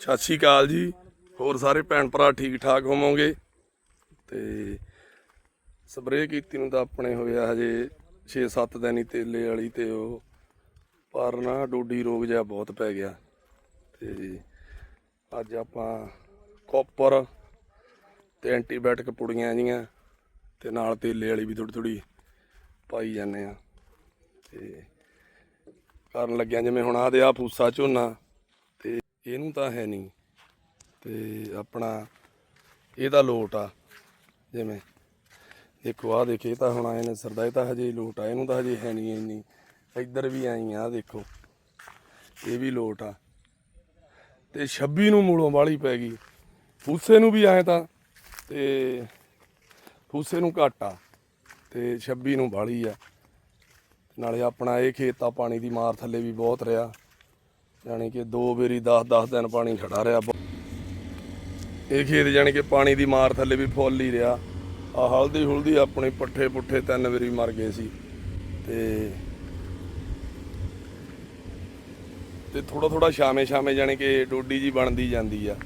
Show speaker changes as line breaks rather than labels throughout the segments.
ਸਤਿ ਸ਼੍ਰੀ ਅਕਾਲ ਜੀ। ਹੋਰ ਸਾਰੇ ਭੈਣ ਭਰਾ ਠੀਕ ਠਾਕ ਹੋਵੋਗੇ? ਤੇ ਸਪਰੇਅ ਕੀਤੀ ਨੂੰ ਤਾਂ ਆਪਣੇ ਹੋਇਆ ਹਜੇ 6-7 ਦਿਨ ਹੀ ਤੇਲੇ ਵਾਲੀ ਤੇ ਉਹ, ਪਰ ਨਾ ਡੋਡੀ ਰੋਗ ਜਿਹਾ ਬਹੁਤ ਪੈ ਗਿਆ। ਤੇ ਅੱਜ ਆਪਾਂ ਕਾਪਰ ਤੇ ਐਂਟੀਬਾਇਓਟਿਕ ਪੁੜੀਆਂ ਜੀਆਂ ਤੇ ਨਾਲ ਤੇਲੇ ਵਾਲੀ ਵੀ ਥੋੜੀ ਥੋੜੀ ਪਾਈ ਜਾਂਦੇ ਆ ਤੇ ਕਰਨ ਲੱਗਿਆ ਜਿਵੇਂ ਹੁਣ ਆਹ ਦੇ ਆ ਫੂਸਾ ਝੋਨਾ ਇਹਨੂੰ ਤਾਂ ਹੈ ਨਹੀਂ। ਤੇ ਆਪਣਾ ਇਹਦਾ ਲੋਟ ਆ, ਜਿਵੇਂ ਦੇਖੋ, ਆਹ ਦੇਖੇ ਤਾਂ ਹੁਣ ਆਏ ਨੇ ਸਰਦਾ, ਇਹ ਤਾਂ ਹਜੇ ਲੋਟ ਆ, ਇਹਨੂੰ ਤਾਂ ਹਜੇ ਹੈ ਨਹੀਂ ਇੰਨੀ। ਇੱਧਰ ਵੀ ਆਈ ਆ ਆਹ ਦੇਖੋ, ਇਹ ਵੀ ਲੋਟ ਆ। ਤੇ 26 ਨੂੰ ਮੂਲੋਂ ਵਾਲੀ ਪੈ ਗਈ। ਫੂਸੇ ਨੂੰ ਵੀ ਆਏ ਤਾਂ, ਤੇ ਫੂਸੇ ਨੂੰ ਘੱਟ ਆ, ਤੇ 26 ਨੂੰ ਵਾਲੀ ਆ। ਨਾਲੇ ਆਪਣਾ ਇਹ ਖੇਤ ਤਾਂ ਪਾਣੀ ਦੀ ਮਾਰ ਥੱਲੇ ਵੀ ਬਹੁਤ ਰਿਹਾ। ਯਾਨੀ ਕਿ ਦੋ ਵਾਰੀ 10-10 ਦਿਨ ਪਾਣੀ ਖੜਾ ਰਿਹਾ ਇਹ ਖੇਤ ਯਾਨੀ ਕਿ ਪਾਣੀ ਦੀ ਮਾਰ ਥੱਲੇ ਵੀ ਫੁੱਲ ਹੀ ਰਿਹਾ। ਆ ਹਲਦੀ ਹੁਲਦੀ ਆਪਣੇ ਪੱਠੇ ਪੁੱਠੇ ਤਿੰਨ ਵਾਰੀ ਮਰ ਗਏ ਸੀ। ਤੇ ਤੇ ਥੋੜਾ ਥੋੜਾ ਸ਼ਾਮੇ ਸ਼ਾਮੇ ਜਾਣੀ ਕਿ ਡੋਡੀ ਜੀ ਬਣਦੀ ਜਾਂਦੀ ਆ।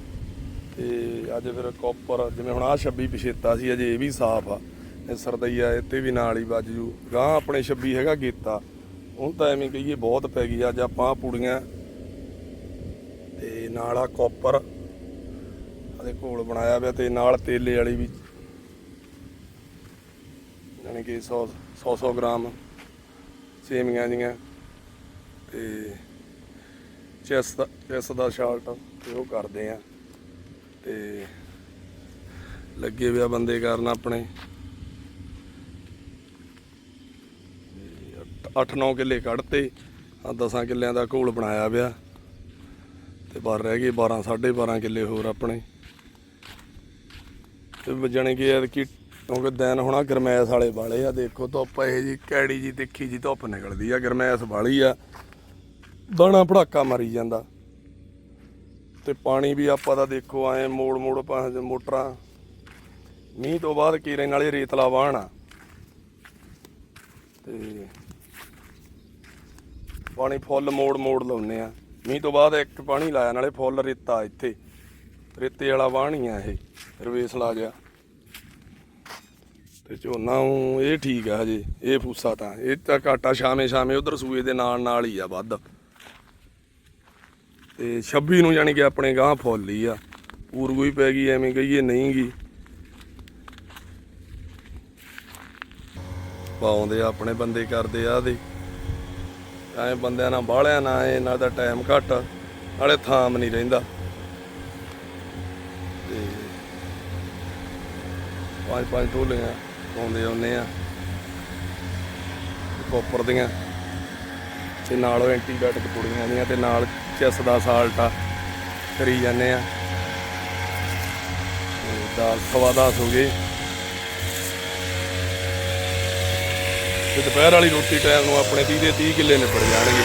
ਤੇ ਅੱਜ ਫਿਰ ਕਾਪਰ ਜਿਵੇਂ ਹੁਣ ਆ 26 ਪਿਛੇਤਾ ਸੀ, ਅਜੇ ਇਹ ਵੀ ਸਾਫ਼ ਆ। ਇਹ ਸਰਦਈਆ ਇੱਥੇ ਵੀ ਨਾਲ ਹੀ ਵੱਜ ਜੂ। ਗਾਂ ਆਪਣੇ 26 ਹੈਗਾ ਗੀਤਾ। ਹੁਣ ਤਾਂ ਐਵੇਂ ਕਹੀਏ ਬਹੁਤ ਪੈ ਗਈ। ਅੱਜ ਆਪਾਂ ਆਹ ਪੂੜੀਆਂ ਤੇ ਨਾਲ ਆ ਕਾਪਰ ਉਹਦੇ ਘੋਲ ਬਣਾਇਆ ਪਿਆ ਤੇ ਨਾਲ ਤੇਲੇ ਵਾਲੀ ਵੀ। ਯਾਨੀ ਕਿ 100 100 100 ਗ੍ਰਾਮ ਸੇਮੀਆਂ ਦੀਆਂ ਤੇ ਚੈਸ ਦਾ ਚੈਸ ਦਾ ਸ਼ਾਲਟ ਤੇ ਉਹ ਕਰਦੇ ਆ। ਤੇ ਲੱਗੇ ਵਿਆ ਬੰਦੇ ਕਰਨ ਆਪਣੇ। 8-9 ਕਿੱਲੇ ਕੱਢਤੇ ਆ 10 ਕਿੱਲਿਆਂ ਦਾ ਘੋਲ ਬਣਾਇਆ ਪਿਆ। ਤੇ ਬਾਹਰ ਰਹਿ ਗਏ 12 12.5 ਕਿੱਲੇ ਹੋਰ ਆਪਣੇ। ਤੇ ਜਾਣੀ ਕਿ ਯਾਰ ਕਿ ਕਿਉਂਕਿ ਦਿਨ ਹੋਣਾ ਗਰਮੈਸ ਵਾਲੇ ਵਾਲੇ ਆ, ਦੇਖੋ ਧੁੱਪ ਇਹ ਜੀ, ਕੈੜੀ ਜੀ, ਤਿੱਖੀ ਜੀ ਧੁੱਪ ਨਿਕਲਦੀ ਆ, ਗਰਮੈਸ ਵਾਲੀ ਆ। ਦਾਣਾ ਭੜਾਕਾ ਮਰੀ ਜਾਂਦਾ। ਤੇ ਪਾਣੀ ਵੀ ਆਪਾਂ ਦਾ ਦੇਖੋ ਐ ਮੋੜ ਮੋੜ ਪਾਸ ਮੋਟਰਾਂ। ਮੀਂਹ ਤੋਂ ਬਾਅਦ ਕੀਰੇ ਨਾਲੇ ਰੇਤਲਾ ਵਾਹਣਾ ਤੇ ਪਾਣੀ ਫੁੱਲ ਮੋੜ ਮੋੜ ਲਾਉਨੇ ਆ। ਮੀਂਹ ਤੋਂ ਬਾਅਦ ਇੱਕ ਪਾਣੀ ਲਾਇਆ, ਨਾਲੇ ਫੁੱਲ ਰੇਤਾ ਇੱਥੇ। ਰੇਤੇ ਵਾਲਾ ਵਾਹਣੀ ਆ ਇਹ, ਰਵੇਸ ਲਾ ਗਿਆ। ਤੇ ਝੋਨਾ ਇਹ ਠੀਕ ਆ ਹਜੇ, ਇਹ ਫੂਸਾ ਤਾਂ। ਇਹ ਤਾਂ ਘਾਟਾ ਸ਼ਾਮੇ ਸ਼ਾਮੇ ਉਧਰ ਸੂਏ ਦੇ ਨਾਲ ਨਾਲ ਹੀ ਆ ਵੱਧ। ਤੇ 26 ਨੂੰ ਜਾਣੀ ਕਿ ਆਪਣੇ ਗਾਂ ਫੁੱਲ ਹੀ ਆ। ਪੂਰਗੂ ਹੀ ਪੈ ਗਈ, ਐਵੇਂ ਕਹੀਏ ਨਹੀਂ ਗੀ ਪਾਉਂਦੇ ਆ ਆਪਣੇ ਬੰਦੇ, ਕਰਦੇ ਆ ਦੇ। ਐ ਬੰਦਿਆਂ ਨਾਲ ਬਾਹਲਿਆਂ ਨਾਲ ਐ, ਨਾਲ ਦਾ ਟਾਈਮ ਘੱਟ, ਨਾਲੇ ਥਾਮ ਨਹੀਂ ਰਹਿੰਦਾ। ਤੇ ਪੰਜ ਪੰਜ ਢੋਲੀਆਂ ਪਾਉਂਦੇ ਆਉਂਦੇ ਆ। ਕੋਪਰ ਦੀਆਂ। ਤੇ ਨਾਲ ਉਹ ਐਂਟੀਬਾਇਓਟਿਕ ਕੁੜੀਆਂ ਦੀਆਂ ਤੇ ਨਾਲ ਚੈਸ ਦਾ ਸਾਲਟ ਆ। ਕਰੀ ਜਾਂਦੇ ਆ। ਦਾਲ ਸਵਾ ਦਸ ਹੋ ਗਏ ਤੇ ਦੁਪਹਿਰ ਵਾਲੀ ਰੋਟੀ ਟਾਈਮ ਨੂੰ ਆਪਣੇ 30 ਦੇ 30 ਕਿੱਲੇ ਨਿਬੜ ਜਾਣਗੇ।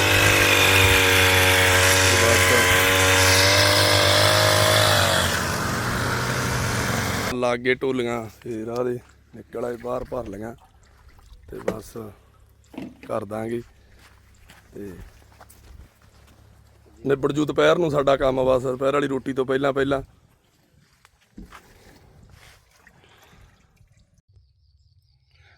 ਲਾਗੇ ਢੋਲੀਆਂ ਤੇ ਰਾਹ ਦੇ ਨਿਕਲ ਆਏ, ਬਾਹਰ ਭਰ ਲਈਆਂ ਤੇ ਬਸ ਕਰ ਦਾਂਗੇ। ਤੇ ਨਿਬੜ ਜੂ ਦੁਪਹਿਰ ਨੂੰ ਸਾਡਾ ਕੰਮ ਬਸ, ਦੁਪਹਿਰ ਵਾਲੀ ਰੋਟੀ ਤੋਂ ਪਹਿਲਾਂ ਪਹਿਲਾਂ